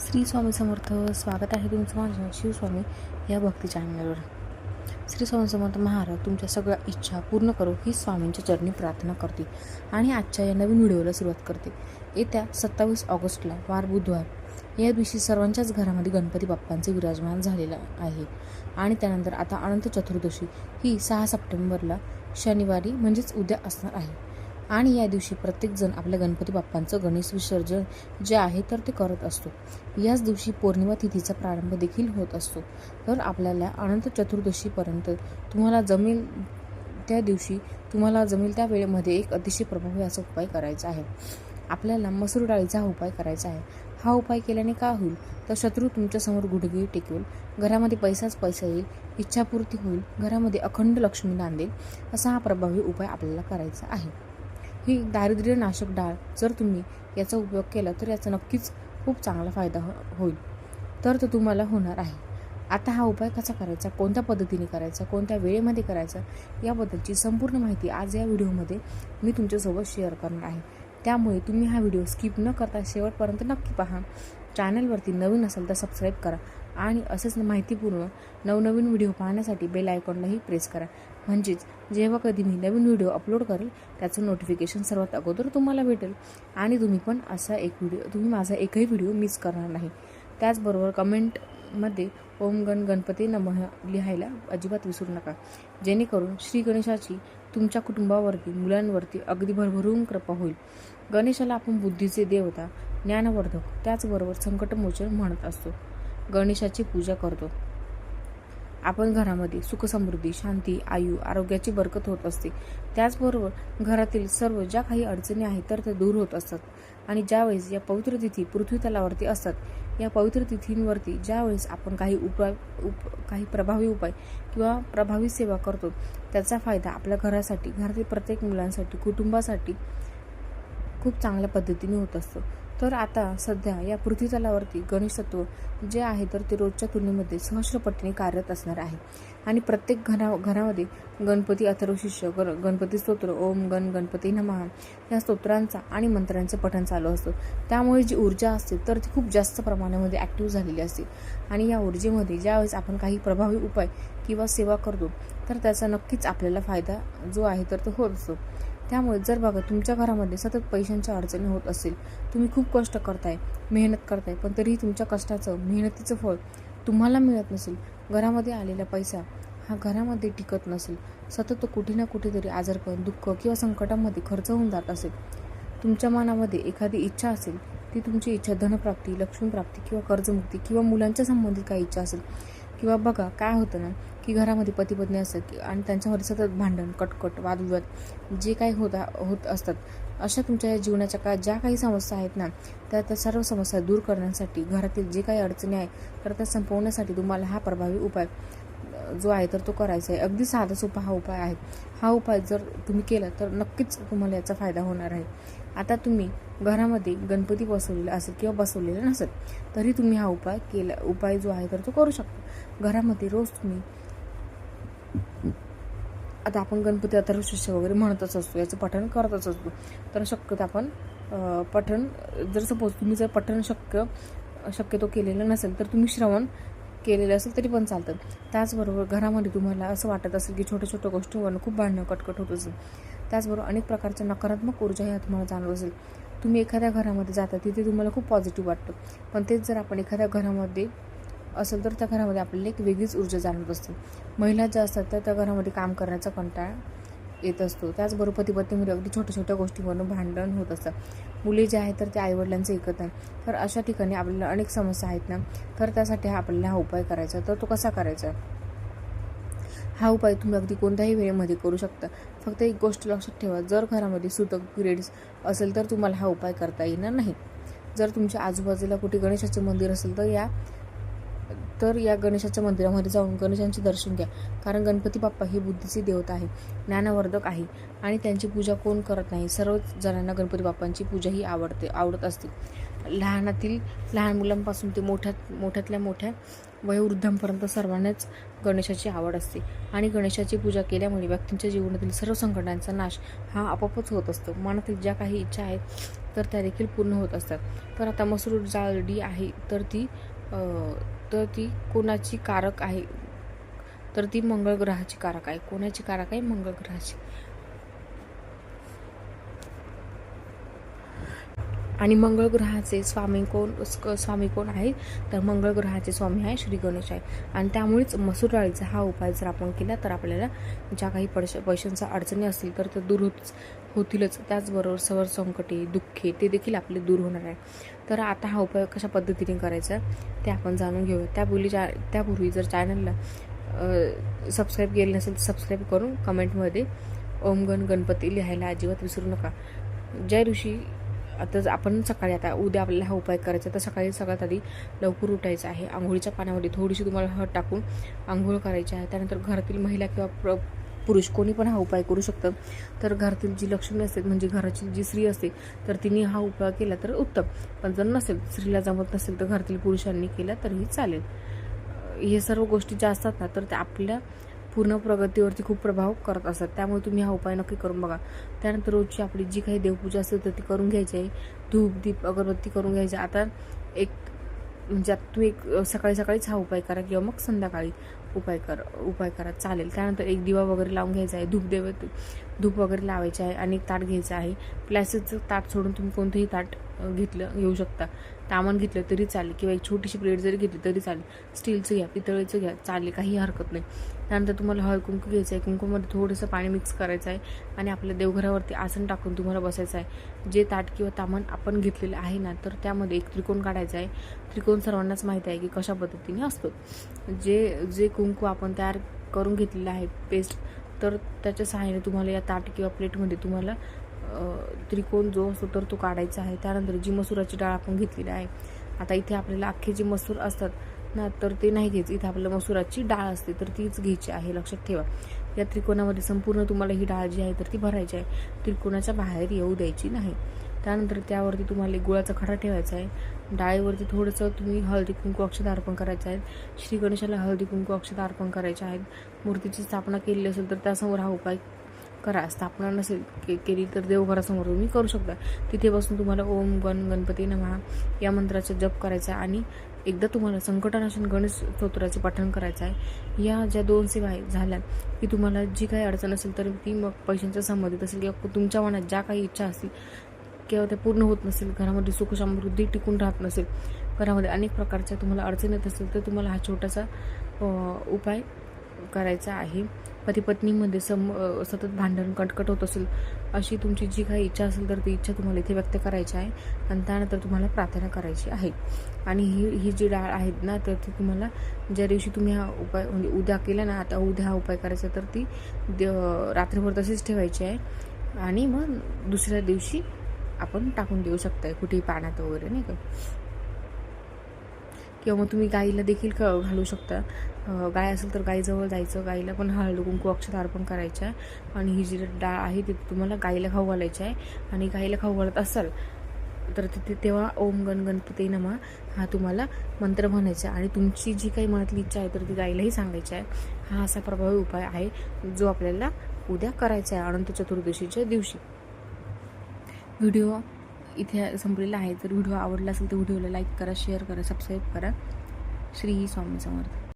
श्री स्वामी समर्थ स्वागत आहे तुमचं माझ्या शिवस्वामी या भक्ती चॅनलवर श्री स्वामी समर्थ महाराज तुमच्या सगळ्या इच्छा पूर्ण करो ही स्वामींच्या चरणी प्रार्थना करते आणि आजच्या या नवीन व्हिडिओला सुरुवात करते. येत्या सत्तावीस ऑगस्टला वार बुधवार या दिवशी सर्वांच्याच घरामध्ये गणपती बाप्पांचे विराजमान झालेलं आहे. आणि त्यानंतर आता अनंत चतुर्दशी ही सहा सप्टेंबरला शनिवारी म्हणजेच उद्या असणार आहे. आणि या दिवशी प्रत्येकजण आपल्या गणपती बाप्पांचं गणेश विसर्जन जे आहे तर ते करत असतो. याच दिवशी पौर्णिमा तिथीचा प्रारंभ देखील होत असतो. तर आपल्याला अनंत चतुर्दशीपर्यंत तुम्हाला जमेल त्या दिवशी तुम्हाला जमेल त्या वेळेमध्ये एक अतिशय प्रभावी असा उपाय करायचा आहे. आपल्याला मसूर डाळीचा हा उपाय करायचा आहे. हा उपाय केल्याने काय होईल? तर शत्रू तुमच्यासमोर गुडघे टेकवेल. घरामध्ये पैसाच पैसा येईल. इच्छापूर्ती होईल. घरामध्ये अखंड लक्ष्मी नांदेल. असा हा प्रभावी उपाय आपल्याला करायचा आहे. ही दारिद्र्यनाशक डाळ जर तुम्ही याचा उपयोग केला तर याचा नक्कीच खूप चांगला फायदा हो होईल. तर तो तुम्हाला होणार आहे. आता हा उपाय कसा करायचा? कोणत्या पद्धतीने करायचा? कोणत्या वेळेमध्ये करायचा? याबद्दलची संपूर्ण माहिती आज या व्हिडिओमध्ये मी तुमच्यासोबत शेअर करणार आहे. त्यामुळे तुम्ही हा व्हिडिओ स्किप न करता शेवटपर्यंत नक्की पहा. चॅनलवरती नवीन असेल तर सबस्क्राईब करा आणि असेच माहितीपूर्ण नवनवीन व्हिडिओ पाहण्यासाठी बेल आयकॉनलाही प्रेस करा. म्हणजेच जेव्हा कधी मी नवीन व्हिडिओ अपलोड करेल त्याचं नोटिफिकेशन सर्वात अगोदर तुम्हाला भेटेल. आणि तुम्ही पण असा एक व्हिडिओ तुम्ही माझा एकही व्हिडिओ मिस करणार नाही. त्याचबरोबर कमेंटमध्ये ओम गण गणपती नमः लिहायला अजिबात विसरू नका. जेणेकरून श्री गणेशाची तुमच्या कुटुंबावरती मुलांवरती अगदी भरभरून कृपा होईल. गणेशाला आपण बुद्धीचे देवता ज्ञानवर्धक त्याचबरोबर संकटमोचन म्हणत असतो. गणेशाची पूजा करतो. आपण घरामध्ये सुखसमृद्धी शांती आयु आरोग्याची बरकत होत असते. त्याचबरोबर घरातील सर्व ज्या काही अडचणी आहेत तर त्या दूर होत असतात. आणि ज्यावेळेस या पवित्र तिथी पृथ्वी तलावरती असतात या पवित्र तिथींवरती ज्यावेळेस आपण काही उपाय उप काही प्रभावी उपाय किंवा प्रभावी सेवा करतो त्याचा फायदा आपल्या घरासाठी घरातील प्रत्येक मुलांसाठी कुटुंबासाठी खूप चांगल्या पद्धतीने होत असतो. तर आता सध्या या पृथ्वीतलावरती गणेश जे आहे तर ते रोजच्या तुलनेमध्ये सहस्रपटीने कार्यरत असणार आहे. आणि प्रत्येक घरा घरामध्ये गणपती अथर्वशिष्य गर गणपती स्तोत्र ओम गण गणपती नमः या स्तोत्रांचा आणि मंत्रांचं पठण चालू असतं. त्यामुळे जी ऊर्जा असते तर ती खूप जास्त प्रमाणामध्ये ॲक्टिव्ह झालेली असते. आणि या ऊर्जेमध्ये ज्यावेळेस आपण काही प्रभावी उपाय किंवा सेवा करतो तर त्याचा नक्कीच आपल्याला फायदा जो आहे तर तो होत असतो. त्यामुळे जर बघा तुमच्या घरामध्ये सतत पैशांच्या अडचणी होत असेल तुम्ही खूप कष्ट करताय मेहनत करताय पण तरीही तुमच्या कष्टाचं मेहनतीचं फळ तुम्हाला मिळत नसेल घरामध्ये आलेला पैसा हा घरामध्ये टिकत नसेल सतत तो कुठे ना कुठेतरी आजारपण दुःख किंवा संकटामध्ये खर्च होऊन जात असेल. तुमच्या मनामध्ये एखादी इच्छा असेल ती तुमची इच्छा धनप्राप्ती लक्ष्मीप्राप्ती किंवा कर्जमुक्ती किंवा मुलांच्या संबंधित काही इच्छा असेल किंवा बघा काय होतं ना की घरामध्ये पती पत्नी असतात की आणि त्यांच्यामध्ये सतत भांडण कटकट वादविवाद जे काही होत होत असतात. अशा तुमच्या या जीवनाच्या का ज्या काही समस्या आहेत ना त्या त्या सर्व समस्या दूर करण्यासाठी घरातील जे काही अडचणी आहेत तर त्या संपवण्यासाठी तुम्हाला हा प्रभावी उपाय जो आहे तर तो करायचा आहे. अगदी साधा सोपा हा उपाय आहे. हा उपाय जर तुम्ही केला तर नक्कीच तुम्हाला याचा फायदा होणार आहे. आता तुम्ही घरामध्ये गणपती बसवलेला असेल किंवा बसवलेला नसेल तरी तुम्ही हा उपाय केला उपाय जो आहे तर तो करू शकता. घरामध्ये रोज तुम्ही आता आपण गणपती आता शिष्य वगैरे म्हणतच असतो याचं पठण करतच असतो. तर शक्यतो आपण पठण जर सपोज तुम्ही जर पठण शक्य शक्यतो केलेलं नसेल तर तुम्ही श्रवण केलेलं असेल तरी पण चालतं. त्याचबरोबर घरामध्ये तुम्हाला असं वाटत असेल की छोट्या छोट्या गोष्टींवरनं खूप भांडणं कटकट होत असेल. त्याचबरोबर अनेक प्रकारच्या नकारात्मक ऊर्जा ह्या तुम्हाला जाणवत असेल. तुम्ही एखाद्या घरामध्ये जाता तिथे तुम्हाला खूप पॉझिटिव्ह वाटतं. पण तेच जर आपण एखाद्या घरामध्ये असेल तर त्या घरामध्ये आपल्याला एक वेगळीच ऊर्जा जाणवत असते. महिला ज्या असतात तर त्या घरामध्ये काम करण्याचा कंटाळा येत असतो. त्याचबरोबर पती पत्नीमध्ये अगदी छोट्या छोट्या गोष्टीवरून भांडण होत असतात. मुली जे आहेत तर ते आईवडिलांचं ऐकत नाही. तर अशा ठिकाणी आपल्याला अनेक समस्या आहेत ना? तर त्यासाठी हा आपल्याला हा उपाय करायचा तर तो कसा करायचा हा उपाय तुम्ही अगदी कोणत्याही वेळेमध्ये करू शकता. फक्त एक गोष्ट लक्षात ठेवा. जर घरामध्ये सुतक पिरियड्स असेल तर तुम्हाला हा उपाय करता येणार नाही. जर तुमच्या आजूबाजूला कुठे गणेशाचे मंदिर असेल तर या तर या गणेशाच्या मंदिरामध्ये जाऊन गणेशांचे दर्शन घ्या. कारण गणपती बाप्पा हे बुद्धीचे देवता आहे ज्ञानवर्धक आहे आणि त्यांची पूजा कोण करत नाही. सर्वच जणांना गणपती बाप्पांची पूजा ही आवडते आवडत असते. लहानातील लहान मुलांपासून ते मोठ्यात मोठ्यातल्या मोठ्या वयोवृद्धांपर्यंत सर्वांनाच गणेशाची आवड असते. आणि गणेशाची पूजा केल्यामुळे व्यक्तींच्या जीवनातील सर्व संकटांचा नाश हा आपोआपच होत असतो. मनातील ज्या काही इच्छा आहेत तर त्या देखील पूर्ण होत असतात. तर आता मसूर डाळ आहे तर ती तर ती कोणाची कारक आहे? तर ती मंगळ ग्रहाची कारक आहे. कोणाची कारक आहे? मंगळ ग्रहाची आणि मंगळ ग्रहाचे स्वामी कोण स्वामी कोण आहे तर मंगळ ग्रहाचे स्वामी आहे श्री गणेश आहे. आणि त्यामुळेच मसूर डाळीचा हा उपाय जर आपण केला तर आपल्याला ज्या काही पैश पैशांच्या अडचणी असतील तर ते दूर होत होतीलच. त्याचबरोबर सवर संकटे दुःखे ते देखील आपले दूर होणार आहे. तर आता हा उपाय कशा पद्धतीने करायचा ते आपण जाणून घेऊया त्यापूर्वी जा त्यापूर्वी जर चॅनलला सबस्क्राईब केलं नसेल तर सबस्क्राईब करून कमेंटमध्ये ओम गण गणपती लिहायला अजिबात विसरू नका. ज्या दिवशी आता आपण सकाळी आता उद्या आपल्याला हा उपाय करायचा तर सकाळी सगळ्यात आधी लवकर उठायचं आहे. आंघोळीच्या पाण्यामध्ये थोडीशी तुम्हाला हळद टाकून आंघोळ करायची आहे. त्यानंतर घरातील महिला किंवा प्र पुरुष कोणी पण हा उपाय करू शकतं. तर घरातील जी लक्ष्मी असते म्हणजे घराची जी स्त्री असते तर तिने हा उपाय केला तर उत्तम. पण जर नसेल स्त्रीला जमत नसेल तर घरातील पुरुषांनी केला तरीही चालेल. हे सर्व गोष्टी ज्या असतात ना तर त्या आपल्या पूर्ण प्रगतीवरती खूप प्रभाव करत असतात. त्यामुळे तुम्ही हा उपाय नक्की करून बघा. त्यानंतर रोजची आपली जी काही देवपूजा असते तर ती करून घ्यायची आहे. धूप दीप अगरबत्ती करून घ्यायची. आता एक म्हणजे आता तुम्ही एक सकाळी सकाळीच हा उपाय करा किंवा मग संध्याकाळी उपाय कर उपाय करा. चालेल. त्यानंतर एक दिवा वगैरे लावून घ्यायचा आहे. धूप देव धूप वगैरे लावायचे आहे आणि एक ताट घ्यायचं आहे. प्लॅस्टिकचं ताट सोडून तुम्ही कोणतंही ताट घेतलं घेऊ शकता. तामण घेतलं तरी चालेल किंवा एक छोटीशी प्लेट जरी घेतली तरी चालेल. स्टीलचं घ्या पितळेचं घ्या चालेल. काही हरकत नाही. त्यानंतर तुम्हाला हळद कुंकू घ्यायचं आहे कुंकूमध्ये थोडंसं पाणी मिक्स करायचं आहे आणि आपल्या देवघरावरती आसन टाकून तुम्हाला बसायचं आहे जे ताट किंवा तामण आपण घेतलेलं आहे ना तर त्यामध्ये एक त्रिकोण काढायचा आहे त्रिकोण सर्वांनाच माहीत आहे की कशा पद्धतीने असतो. जे जे कुंकू आपण तयार करून घेतलेलं आहे पेस्ट तर त्याच्या सहाय्याने तुम्हाला या ताट किंवा प्लेटमध्ये तुम्हाला त्रिकोण जो असतो तर तो काढायचा आहे. त्यानंतर जी मसुराची डाळ आपण घेतलेली आहे. आता इथे आपल्याला अख्खे जे मसूर असतात ना तर ते नाही घ्यायचं. इथं आपल्याला मसुराची डाळ असते तर तीच घ्यायची आहे. लक्षात ठेवा. या त्रिकोणामध्ये संपूर्ण तुम्हाला ही डाळ जी आहे तर ती भरायची आहे. त्रिकोणाच्या बाहेर येऊ द्यायची नाही. त्यानंतर त्यावरती तुम्हाला एक गुळाचा खडा ठेवायचा आहे. डाळीवरती थोडंसं तुम्ही हळदी कुंकू अक्षत अर्पण करायचं आहे. श्री गणेशाला हळदी कुंकू अक्षत अर्पण करायचे आहेत. मूर्तीची स्थापना केलेली असेल तर त्यासमोर हा उपाय करा स्थापना नसेल के केली तर देवघरासमोर तुम्ही करू शकता. तिथे बसून तुम्हाला ओम गण गणपती नमहा या मंत्राचा जप करायचा आहे आणि एकदा तुम्हाला संकटनाशन गणेश स्तोत्राचे पठण करायचं आहे. या ज्या दोन सेवा आहेत झाल्या की तुम्हाला जी काही अडचण असेल तर ती मग पैशांच्या संबंधित असेल किंवा तुमच्या मनात ज्या काही इच्छा असतील किंवा त्या पूर्ण होत नसेल घरामध्ये सुख समृद्धी टिकून राहत नसेल घरामध्ये अनेक प्रकारच्या तुम्हाला अडचण येत असेल तर तुम्हाला हा छोटासा उपाय करायचा आहे. पती पत्नीमध्ये सम सतत भांडण कटकट होत असेल अशी तुमची जी काही इच्छा असेल तर ती इच्छा तुम्हाला इथे व्यक्त करायची आहे. आणि त्यानंतर तुम्हाला प्रार्थना करायची आहे. आणि ही ही जी डाळ आहेत ना तर ती तुम्हाला ज्या दिवशी तुम्ही हा उपाय म्हणजे उद्या केला ना आता उद्या हा उपाय करायचा तर ती द- रात्रभर तशीच ठेवायची आहे. आणि मग दुसऱ्या दिवशी आपण टाकून देऊ शकताय कुठेही पाण्यात वगैरे नाही का? किंवा मग तुम्ही गाईला देखील क घालू शकता. गाय असेल तर गाईजवळ जायचं गाईला पण हळद कुंकू अक्षत अर्पण करायचं आहे आणि ही जी डाळ आहे ती तुम्हाला गाईला खाऊ घालायची आहे. आणि गाईला खाऊ घालत असाल तर तिथे तेव्हा ओम गण गणपती नमा हा तुम्हाला मंत्र म्हणायचा आहे. आणि तुमची जी काही मनातली इच्छा आहे तर ती गाईलाही सांगायची आहे. हा असा प्रभावी उपाय आहे जो आपल्याला उद्या करायचा आहे अनंत चतुर्दशीच्या दिवशी. व्हिडिओ इथे संपलेला आहे. जर व्हिडिओ आवडला असेल तर व्हिडिओला लाईक करा शेअर करा सबस्क्राईब करा. श्री स्वामी समर्थ.